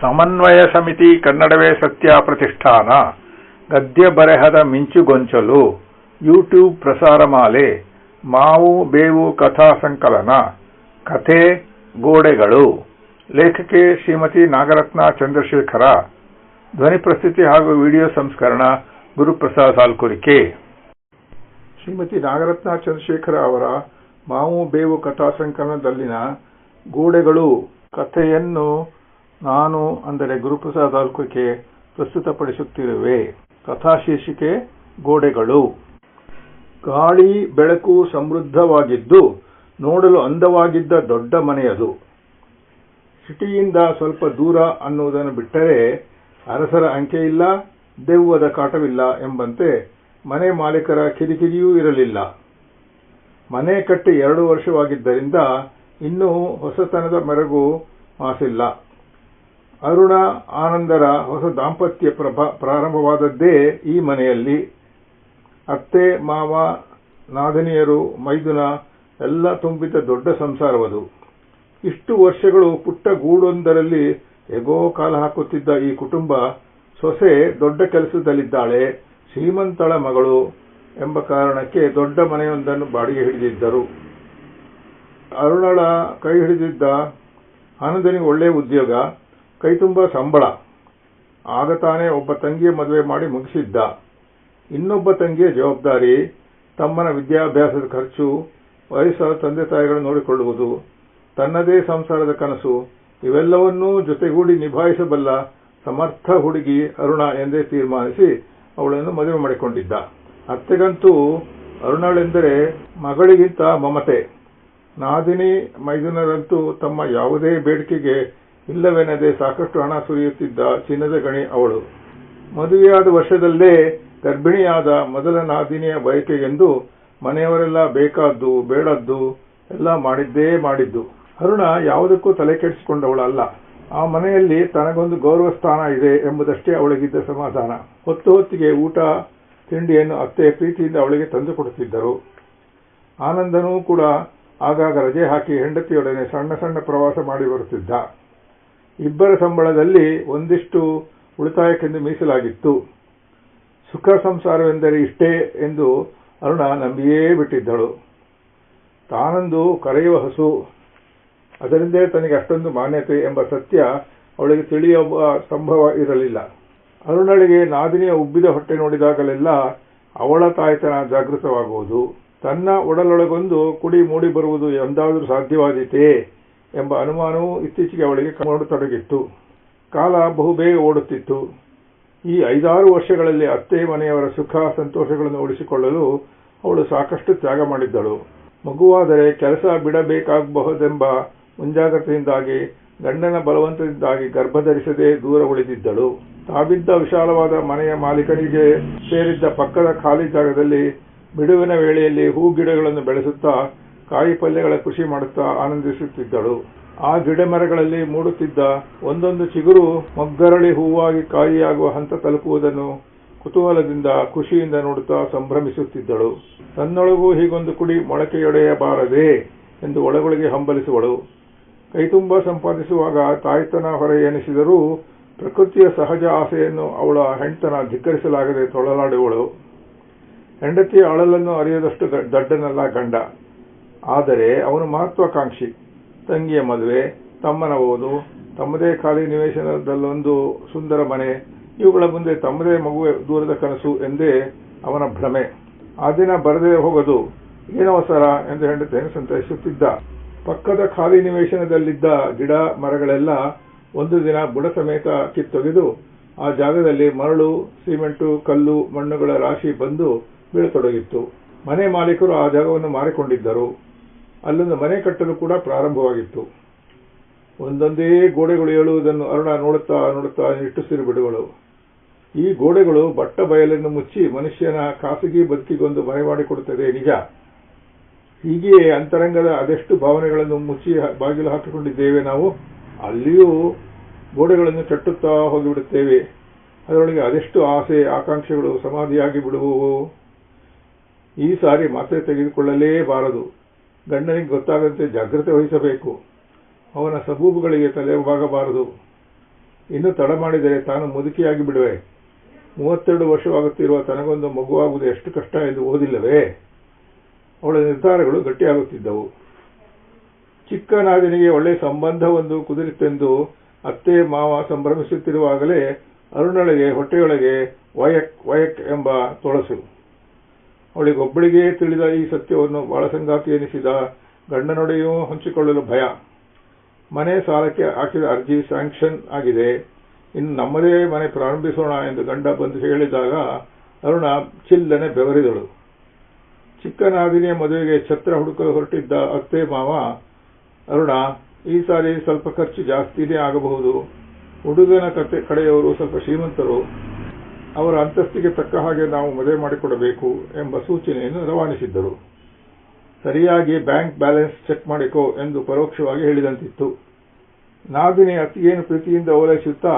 ಸಮನ್ವಯ ಸಮಿತಿ ಕನ್ನಡವೇ ಸತ್ಯ ಪ್ರತಿಷ್ಠಾನ. ಗದ್ಯ ಬರೆಹದ ಮಿಂಚುಗೊಂಚಲು ಯೂಟ್ಯೂಬ್ ಪ್ರಸಾರಮಾಲೆ ಮಾವು ಬೇವು ಕಥಾ ಸಂಕಲನ. ಕಥೆ ಗೋಡೆಗಳು. ಲೇಖಕಿ ಶ್ರೀಮತಿ ನಾಗರತ್ನ ಚಂದ್ರಶೇಖರ. ಧ್ವನಿ ಪ್ರಸ್ತುತಿ ಹಾಗೂ ವಿಡಿಯೋ ಸಂಸ್ಕರಣ ಗುರುಪ್ರಸಾದ್ ಸಾಲ್ಕುರಿಕೆ. ಶ್ರೀಮತಿ ನಾಗರತ್ನ ಚಂದ್ರಶೇಖರ ಅವರ ಮಾವು ಬೇವು ಕಥಾ ಸಂಕಲನದಲ್ಲಿನ ಗೋಡೆಗಳು ಕಥೆಯನ್ನು ನಾನು ಅಂದರೆ ಗುರುಪ್ರಸಾದ್ ಆಲ್ಕೆ ಪ್ರಸ್ತುತಪಡಿಸುತ್ತಿರುವೆ. ಕಥಾಶೀರ್ಷಿಕೆ, ಗೋಡೆಗಳು. ಗಾಳಿ, ಬೆಳಕು ಸಮೃದ್ಧವಾಗಿದ್ದು, ನೋಡಲು ಅಂದವಾಗಿದ್ದ ದೊಡ್ಡ ಮನೆಯದು. ಸಿಟಿಯಿಂದ ಸ್ವಲ್ಪ ದೂರ ಅನ್ನುವುದನ್ನು ಬಿಟ್ಟರೆ ಅರಸರ ಅಂಕೆ ಇಲ್ಲ, ದೆವ್ವದ ಕಾಟವಿಲ್ಲ ಎಂಬಂತೆ ಮನೆ ಮಾಲೀಕರ ಕಿರಿಕಿರಿಯೂ ಇರಲಿಲ್ಲ. ಮನೆ ಕಟ್ಟಿ ಎರಡು ವರ್ಷವಾಗಿದ್ದರಿಂದ ಇನ್ನೂ ಹೊಸತನದ ಮೆರಗು ಮಾಸಿಲ್ಲ ಅರುಣ ಆನಂದರ ಹೊಸ ದಾಂಪತ್ಯ ಪ್ರಾರಂಭವಾದದ್ದೇ ಈ ಮನೆಯಲ್ಲಿ. ಅತ್ತೆ, ಮಾವ, ನಾದಿನಿಯರು, ಮೈದುನ, ಎಲ್ಲ ತುಂಬಿದ ದೊಡ್ಡ ಸಂಸಾರವದು. ಇಷ್ಟು ವರ್ಷಗಳು ಪುಟ್ಟ ಗೂಡೊಂದರಲ್ಲಿ ಎಗೋ ಕಾಲ ಹಾಕುತ್ತಿದ್ದ ಈ ಕುಟುಂಬ ಸೊಸೆ ದೊಡ್ಡ ಕೆಲಸದಲ್ಲಿದ್ದಾಳೆ, ಶ್ರೀಮಂತಳ ಮಗಳು ಎಂಬ ಕಾರಣಕ್ಕೆ ದೊಡ್ಡ ಮನೆಯೊಂದನ್ನು ಬಾಡಿಗೆ ಹಿಡಿದಿದ್ದರು. ಅರುಣಳ ಕೈ ಹಿಡಿದಿದ್ದ ಆನಂದನಿಗೆ ಒಳ್ಳೆಯ ಉದ್ಯೋಗ. ಕೈತುಂಬ ಸಂಬಳ. ಆಗ ತಾನೇ ಒಬ್ಬ ತಂಗಿಯ ಮದುವೆ ಮಾಡಿ ಮುಗಿಸಿದ್ದ. ಇನ್ನೊಬ್ಬ ತಂಗಿಯ ಜವಾಬ್ದಾರಿ ತಮ್ಮನ ವಿದ್ಯಾಭ್ಯಾಸದ ಖರ್ಚು ವಯಸ್ಸಾದ ತಂದೆ ತಾಯಿಗಳನ್ನು ನೋಡಿಕೊಳ್ಳುವುದು, ತನ್ನದೇ ಸಂಸಾರದ ಕನಸು, ಇವೆಲ್ಲವನ್ನೂ ಜೊತೆಗೂಡಿ ನಿಭಾಯಿಸಬಲ್ಲ ಸಮರ್ಥ ಹುಡುಗಿ ಅರುಣ ಎಂದೇ ತೀರ್ಮಾನಿಸಿ ಅವಳನ್ನು ಮದುವೆ ಮಾಡಿಕೊಂಡಿದ್ದ. ಅತ್ತೆಗಂತೂ ಅರುಣಳೆಂದರೆ ಮಗಳಿಗಿಂತ ಮಮತೆ. ನಾದಿನಿ ಮೈದುನರಂತೂ ತಮ್ಮ ಯಾವುದೇ ಬೇಡಿಕೆಗೆ ಇಲ್ಲವೆನ್ನದೆ ಸಾಕಷ್ಟು ಹಣ ಸುರಿಯುತ್ತಿದ್ದ ಚಿನ್ನದ ಗಣಿ ಅವಳು. ಮದುವೆಯಾದ ವರ್ಷದಲ್ಲೇ ಗರ್ಭಿಣಿಯಾದ ಮೊದಲ ನಾದಿನಿಯ ಬಯಕೆಗೆಂದು ಮನೆಯವರೆಲ್ಲ ಬೇಕಾದ್ದು, ಬೇಡದ್ದು ಎಲ್ಲ ಮಾಡಿದ್ದೇ ಮಾಡಿದ್ದು. ಅರುಣ ಯಾವುದಕ್ಕೂ ತಲೆ ಕೆಡಿಸಿಕೊಂಡವಳಲ್ಲ. ಆ ಮನೆಯಲ್ಲಿ ತನಗೊಂದು ಗೌರವ ಸ್ಥಾನ ಇದೆ ಎಂಬುದಷ್ಟೇ ಅವಳಿಗಿದ್ದ ಸಮಾಧಾನ. ಹೊತ್ತು ಹೊತ್ತಿಗೆ ಊಟ, ತಿಂಡಿಯನ್ನು ಅತ್ತೆ ಪ್ರೀತಿಯಿಂದ ಅವಳಿಗೆ ತಂದುಕೊಡುತ್ತಿದ್ದರು ಆನಂದನೂ ಕೂಡ ಆಗಾಗ ರಜೆ ಹಾಕಿ ಹೆಂಡತಿಯೊಡನೆ ಸಣ್ಣ ಸಣ್ಣ ಪ್ರವಾಸ ಮಾಡಿ ಬರುತ್ತಿದ್ದ. ಇಬ್ಬರ ಸಂಬಳದಲ್ಲಿ ಒಂದಿಷ್ಟು ಉಳಿತಾಯಕ್ಕೆಂದು ಮೀಸಲಾಗಿತ್ತು. ಸುಖ ಸಂಸಾರವೆಂದರೆ ಇಷ್ಟೇ ಎಂದು ಅರುಣ ನಂಬಿಯೇ ಬಿಟ್ಟಿದ್ದಳು. ತಾನೊಂದು ಕರೆಯುವ ಹಸು, ಅದರಿಂದೇ ತನಗೆ ಅಷ್ಟೊಂದು ಮಾನ್ಯತೆ ಎಂಬ ಸತ್ಯ ಅವಳಿಗೆ ತಿಳಿಯುವ ಸಂಭವ ಇರಲಿಲ್ಲ. ಅರುಣಳಿಗೆ ನಾದಿನಿಯ ಉಬ್ಬಿದ ಹೊಟ್ಟೆ ನೋಡಿದಾಗಲೆಲ್ಲ ಅವಳ ತಾಯ್ತನ ಜಾಗೃತವಾಗುವುದು. ತನ್ನ ಒಡಲೊಳಗೊಂದು ಕುಡಿ ಮೂಡಿ ಬರುವುದು ಎಂದಾದರೂ ಸಾಧ್ಯವಾದೀತೇ? ಎಂಬ ಅನುಮಾನವೂ ಇತ್ತೀಚೆಗೆ ಅವಳಿಗೆ ಮಾಡತೊಡಗಿತ್ತು ಕಾಲ ಬಹುಬೇಗ ಓಡುತ್ತಿತ್ತು. ಈ ಐದಾರು ವರ್ಷಗಳಲ್ಲಿ ಅತ್ತೆ, ಮನೆಯವರ ಸುಖ, ಸಂತೋಷಗಳನ್ನು ಉಳಿಸಿಕೊಳ್ಳಲು ಅವಳು ಸಾಕಷ್ಟು ತ್ಯಾಗ ಮಾಡಿದ್ದಳು. ಮಗುವಾದರೆ ಕೆಲಸ ಬಿಡಬೇಕಾಗಬಹುದೆಂಬ ಮುಂಜಾಗ್ರತೆಯಿಂದಾಗಿ, ಗಂಡನ ಬಲವಂತದಿಂದಾಗಿ ಗರ್ಭಧರಿಸದೆ ದೂರ ಉಳಿದಿದ್ದಳು. ತಾವಿದ್ದ ವಿಶಾಲವಾದ ಮನೆಯ ಮಾಲೀಕನಿಗೆ ಸೇರಿದ್ದ ಪಕ್ಕದ ಖಾಲಿ ಜಾಗದಲ್ಲಿ ಬಿಡುವಿನ ವೇಳೆಯಲ್ಲಿ ಹೂ ಗಿಡಗಳನ್ನು ಬೆಳೆಸುತ್ತಾ ಕಾಯಿ ಪಲ್ಯಗಳ ಕೃಷಿ ಮಾಡುತ್ತಾ ಆನಂದಿಸುತ್ತಿದ್ದಳು. ಆ ಗಿಡ ಮರಗಳಲ್ಲಿ ಮೂಡುತ್ತಿದ್ದ ಒಂದೊಂದು ಚಿಗುರು ಮೊಗ್ಗರಳಿ ಹೂವಾಗಿ ಕಾಯಿಯಾಗುವ ಹಂತ ತಲುಪುವುದನ್ನು ಕುತೂಹಲದಿಂದ ಖುಷಿಯಿಂದ ನೋಡುತ್ತಾ ಸಂಭ್ರಮಿಸುತ್ತಿದ್ದಳು. ತನ್ನೊಳಗೂ ಹೀಗೊಂದು ಕುಡಿ ಮೊಳಕೆಯೊಡೆಯಬಾರದೆ ಎಂದು ಒಳಗೊಳಗೆ ಹಂಬಲಿಸುವಳು. ಕೈತುಂಬ ಸಂಪಾದಿಸುವಾಗ ತಾಯ್ತನ ಹೊರೆ ಎನಿಸಿದರೂ ಪ್ರಕೃತಿಯ ಸಹಜ ಆಸೆಯನ್ನು ಅವಳ ಹೆಂಡತನ ಧಿಕ್ಕರಿಸಲಾಗದೆ ತೊಳಲಾಡುವಳು. ಹೆಂಡತಿಯ ಅಳಲನ್ನು ಅರಿಯದಷ್ಟು ದಡ್ಡನಲ್ಲ ಗಂಡ. ಆದರೆ ಅವನು ಮಹತ್ವಾಕಾಂಕ್ಷಿ. ತಂಗಿಯ ಮದುವೆ, ತಮ್ಮನ ಓದು, ತಮ್ಮದೇ ಖಾಲಿ ನಿವೇಶನದಲ್ಲೊಂದು ಸುಂದರ ಮನೆ, ಇವುಗಳ ಮುಂದೆ ತಮ್ಮದೇ ಮಗುವೆ ದೂರದ ಕನಸು ಎಂದೇ ಅವನ ಭ್ರಮೆ. ಆ ದಿನ ಬರದೇ ಹೋಗದು. ಏನವಸರ ಎಂದು ಹೆಂಡತಿಯನ್ನು ಸಂತೈಸುತ್ತಿದ್ದ. ಪಕ್ಕದ ಖಾಲಿ ನಿವೇಶನದಲ್ಲಿದ್ದ ಗಿಡ ಮರಗಳೆಲ್ಲ ಒಂದು ದಿನ ಬುಡ ಸಮೇತ ಕಿತ್ತೊಗೆದು, ಆ ಜಾಗದಲ್ಲಿ ಮರಳು, ಸಿಮೆಂಟು, ಕಲ್ಲು, ಮಣ್ಣುಗಳ ರಾಶಿ ಬಂದು ಬೀಳತೊಡಗಿತ್ತು. ಮನೆ ಮಾಲೀಕರು ಆ ಜಾಗವನ್ನು ಮಾರಿಕೊಂಡಿದ್ದರು. ಅಲ್ಲೊಂದು ಮನೆ ಕಟ್ಟಲು ಕೂಡ ಪ್ರಾರಂಭವಾಗಿತ್ತು. ಒಂದೊಂದೇ ಗೋಡೆಗಳು ಏಳುವುದನ್ನು ಅರುಣ ನೋಡುತ್ತಾ ನೋಡುತ್ತಾ ನಿಟ್ಟುಸಿರು ಬಿಡುವಳು. ಈ ಗೋಡೆಗಳು ಬಟ್ಟ ಬಯಲನ್ನು ಮುಚ್ಚಿ ಮನುಷ್ಯನ ಖಾಸಗಿ ಬದುಕಿಗೊಂದು ಮನೆ ಮಾಡಿಕೊಡುತ್ತದೆ ನಿಜ. ಹೀಗೆಯೇ ಅಂತರಂಗದ ಅದೆಷ್ಟು ಭಾವನೆಗಳನ್ನು ಮುಚ್ಚಿ ಬಾಗಿಲು ಹಾಕಿಕೊಂಡಿದ್ದೇವೆ ನಾವು, ಅಲ್ಲಿಯೂ ಗೋಡೆಗಳನ್ನು ಕಟ್ಟುತ್ತಾ ಹೋಗಿಬಿಡುತ್ತೇವೆ. ಅದರೊಳಗೆ ಅದೆಷ್ಟು ಆಸೆ, ಆಕಾಂಕ್ಷೆಗಳು ಸಮಾಧಿಯಾಗಿ ಬಿಡುವವು ಈ ಸಾರಿ ಮಾತ್ರೆ ತೆಗೆದುಕೊಳ್ಳಲೇಬಾರದು. ಗಂಡನಿಗೆ ಗೊತ್ತಾಗದಂತೆ ಜಾಗ್ರತೆ ವಹಿಸಬೇಕು. ಅವನ ಸಬೂಬುಗಳಿಗೆ ತಲೆ ಬಾಗಬಾರದು ಇನ್ನು ತಡ ಮಾಡಿದರೆ ತಾನು ಮುದುಕಿಯಾಗಿ ಬಿಡುವೆ. ಮೂವತ್ತೆರಡು ವರ್ಷವಾಗುತ್ತಿರುವ ತನಗೊಂದು ಮಗುವಾಗುವುದು ಎಷ್ಟು ಕಷ್ಟ ಎಂದು ಓದಿಲ್ಲವೇ? ಅವಳ ನಿರ್ಧಾರಗಳು ಗಟ್ಟಿಯಾಗುತ್ತಿದ್ದವು. ಚಿಕ್ಕ ನಾದಿನಿಗೆ ಒಳ್ಳೆ ಸಂಬಂಧವೊಂದು ಕುದುರಿತೆಂದು ಅತ್ತೆ, ಮಾವ ಸಂಭ್ರಮಿಸುತ್ತಿರುವಾಗಲೇ ಅರುಣಳಿಗೆ, ಹೊಟ್ಟೆಯೊಳಗೆ ವಯಕ್ ವಯಕ್ ಎಂಬ ತೊಳಸು. ಅವಳಿಗೊಬ್ಬಳಿಗೇ ತಿಳಿದ ಈ ಸತ್ಯವನ್ನು ಬಾಳಸಂಗಾತಿ ಎನಿಸಿದ ಗಂಡನೊಡೆಯೂ ಹಂಚಿಕೊಳ್ಳಲು ಭಯ. ಮನೆ ಸಾಲಕ್ಕೆ ಹಾಕಿದ ಅರ್ಜಿ ಸ್ಯಾಂಕ್ಷನ್ ಆಗಿದೆ. ಇನ್ನು ನಮ್ಮದೇ ಮನೆ ಪ್ರಾರಂಭಿಸೋಣ ಎಂದು ಗಂಡ ಬಂದು ಹೇಳಿದಾಗ ಅರುಣ ಚಿಲ್ಲನೆ ಬೆವರಿದಳು. ಚಿಕ್ಕನಾದಿನಿಯ ಮದುವೆಗೆ ಛತ್ರ ಹುಡುಕಲು ಹೊರಟಿದ್ದ ಅತ್ತೆ ಮಾವ, ಅರುಣ, ಈ ಸಾರಿ ಸ್ವಲ್ಪ ಖರ್ಚು ಜಾಸ್ತಿನೇ ಆಗಬಹುದು. ಹುಡುಗನ ಕತೆ ಕಡೆಯವರು ಸ್ವಲ್ಪ ಶ್ರೀಮಂತರು. ಅವರ ಅಂತಸ್ತಿಗೆ ತಕ್ಕ ಹಾಗೆ ನಾವು ಮದುವೆ ಮಾಡಿಕೊಡಬೇಕು ಎಂಬ ಸೂಚನೆಯನ್ನು ರವಾನಿಸಿದ್ದರು. ಸರಿಯಾಗಿ ಬ್ಯಾಂಕ್ ಬ್ಯಾಲೆನ್ಸ್ ಚೆಕ್ ಮಾಡಿಕೋ ಎಂದು ಪರೋಕ್ಷವಾಗಿ ಹೇಳಿದಂತಿತ್ತು. ನಾದಿನಿ ಅತ್ತಿಗೆಯನ್ನು ಪ್ರೀತಿಯಿಂದ ಓಲೈಸುತ್ತಾ,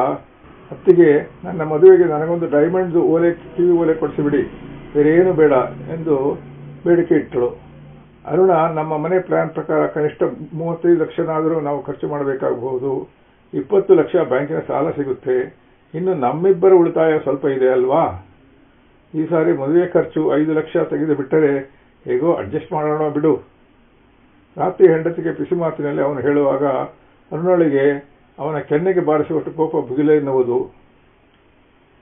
ಅತ್ತಿಗೆ, ನನ್ನ ಮದುವೆಗೆ ನನಗೊಂದು ಡೈಮಂಡ್ ಓಲೆ, ಕಿವಿ ಓಲೆ ಕೊಡಿಸಿಬಿಡಿ ಏನು ಬೇಡ ಎಂದು ಬೇಡಿಕೆ ಇಟ್ಟಳು. ಅರುಣ, ನಮ್ಮ ಮನೆ ಪ್ಲಾನ್ ಪ್ರಕಾರ ಕನಿಷ್ಠ ಮೂವತ್ತೈದು ಲಕ್ಷನಾದರೂ ನಾವು ಖರ್ಚು ಮಾಡಬೇಕಾಗಬಹುದು. ಇಪ್ಪತ್ತು ಲಕ್ಷ ಬ್ಯಾಂಕಿನ ಸಾಲ ಸಿಗುತ್ತೆ. ಇನ್ನು ನಮ್ಮಿಬ್ಬರ ಉಳಿತಾಯ ಸ್ವಲ್ಪ ಇದೆ ಅಲ್ವಾ? ಈ ಸಾರಿ ಮದುವೆ ಖರ್ಚು ಐದು ಲಕ್ಷ ತೆಗೆದು ಬಿಟ್ಟರೆ ಹೇಗೋ ಅಡ್ಜಸ್ಟ್ ಮಾಡೋಣ ಬಿಡು. ರಾತ್ರಿ ಹೆಂಡತಿಗೆ ಪಿಸಿ ಮಾತಿನಲ್ಲಿ ಅವನು ಹೇಳುವಾಗ ಅರುಣಳಿಗೆ ಅವನ ಕೆನ್ನೆಗೆ ಬಾರಿಸುವಷ್ಟು ಕೋಪ ಭುಗಿಲೆ ಎನ್ನುವುದು.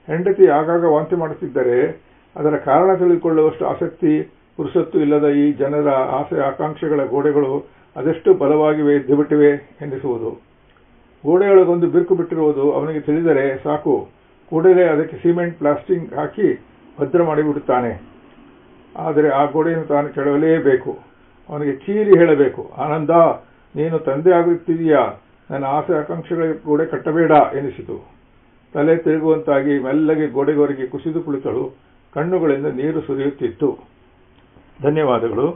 ಹೆಂಡತಿ ಆಗಾಗ ವಾಂತಿ ಮಾಡುತ್ತಿದ್ದರೆ ಅದರ ಕಾರಣ ತಿಳಿದುಕೊಳ್ಳುವಷ್ಟು ಆಸಕ್ತಿ ಪುರುಸತ್ತು ಇಲ್ಲದ ಈ ಜನರ ಆಸೆ ಆಕಾಂಕ್ಷೆಗಳ ಗೋಡೆಗಳು ಅದೆಷ್ಟು ಬಲವಾಗಿವೆ ಎದ್ದುಬಿಟ್ಟಿವೆ ಎನ್ನಿಸುವುದು. ಗೋಡೆಯೊಳಗೊಂದು ಬಿರುಕು ಬಿಟ್ಟಿರುವುದು ಅವನಿಗೆ ತಿಳಿದರೆ ಸಾಕು. ಕೂಡಲೇ ಅದಕ್ಕೆ ಸಿಮೆಂಟ್, ಪ್ಲಾಸ್ಟಿಂಗ್ ಹಾಕಿ ಭದ್ರ ಮಾಡಿಬಿಡುತ್ತಾನೆ. ಆದರೆ ಆ ಗೋಡೆಯನ್ನು ತಾನು ಕೆಡವಲೇಬೇಕು. ಅವನಿಗೆ ಚೀರಿ ಹೇಳಬೇಕು, ಆನಂದ, ನೀನು ತಂದೆ ಆಗುತ್ತಿದೀಯಾ ನನ್ನ ಆಸೆ ಆಕಾಂಕ್ಷೆಗಳಿಗೆ ಗೋಡೆ ಕಟ್ಟಬೇಡ, ಎನಿಸಿತು. ತಲೆ ತಿರುಗುವಂತಾಗಿ ಮೆಲ್ಲಗೆ ಗೋಡೆಗೊರಗಿ ಕುಸಿದು ಕುಳಿತಳು. ಕಣ್ಣುಗಳಿಂದ ನೀರು ಸುರಿಯುತ್ತಿತ್ತು. ಧನ್ಯವಾದಗಳು.